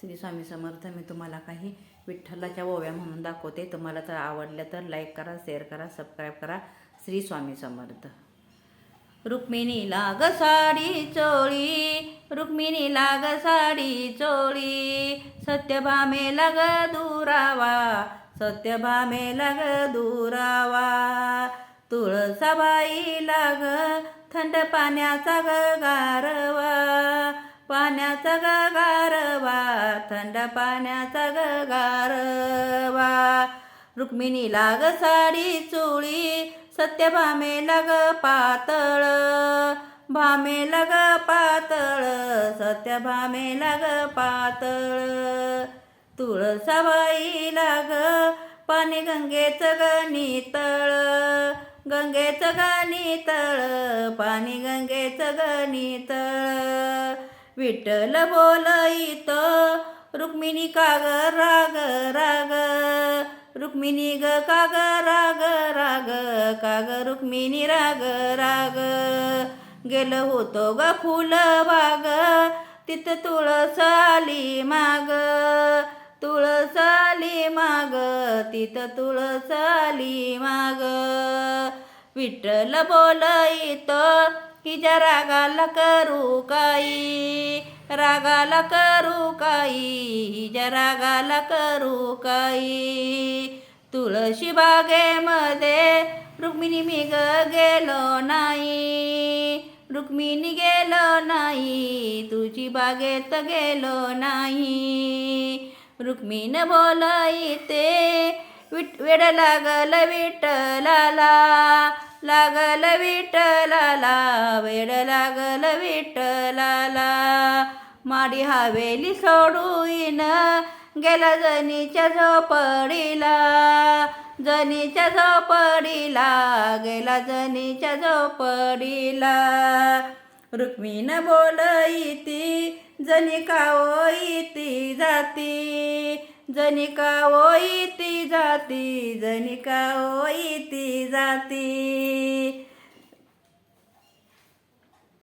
श्री स्वामी समर्थ मी तुम्हाला काही विठ्ठलाच्या ओव्या म्हणून दाखवते. तुम्हाला तर आवडल्या तर लाईक करा शेअर करा सबस्क्राईब करा. श्री स्वामी समर्थ. रुक्मिणीला ग साडी चोळी. रुक्मिणीला ग साडी चोळी. सत्यभामेला ग दुरावा. सत्यभामेला ग दुरावा. तुळसाबाईला ग थंड पाण्याचा ग गारवा पाण्याचा ग थंड पाण्याचा ग गारवा रुक्मिणी लाग साडी चोळी भामे लग पातळ. भामे लग पातळ सत्यभामे लग पातळ. तुळसाबाई लाग पाणी गंगेचं ग नितळ. गंगेचं ग नितळ पाणी गंगेचं ग नितळ. विठ्ठल बोलईत रुक्मिणी काग राग राग. रुक्मिणी ग काग राग राग. काग रुक्मिणी राग राग. गेलं होतो ग फुल बाग. तिथं तुळस आली माग. तुळस आली माग. तिथं तुळस आली माग. विठ्ठल बोलईत की ज्या रागाला करू काही रागाला करू काही ज्या रागाला करू काही. तुळशी बागेमध्ये रुक्मिणी मी ग गेलो नाही रुक्मिणी गेलो नाही तुझी बागेत गेलो नाही. रुक्मिण बोलायते विट वेड लागल विठ्ठलाला लागल विठ्ठलाला वेड लागल विठ्ठलाला माडी हवेली सोडून गेला जनीच्या झोपडीला जनीच्या झोपडीला गेला जनीच्या झोपडीला. रुक्मिण बोलईती जनी ओईती जाती जनिका ओईती जाती जनिका ओईती जाती.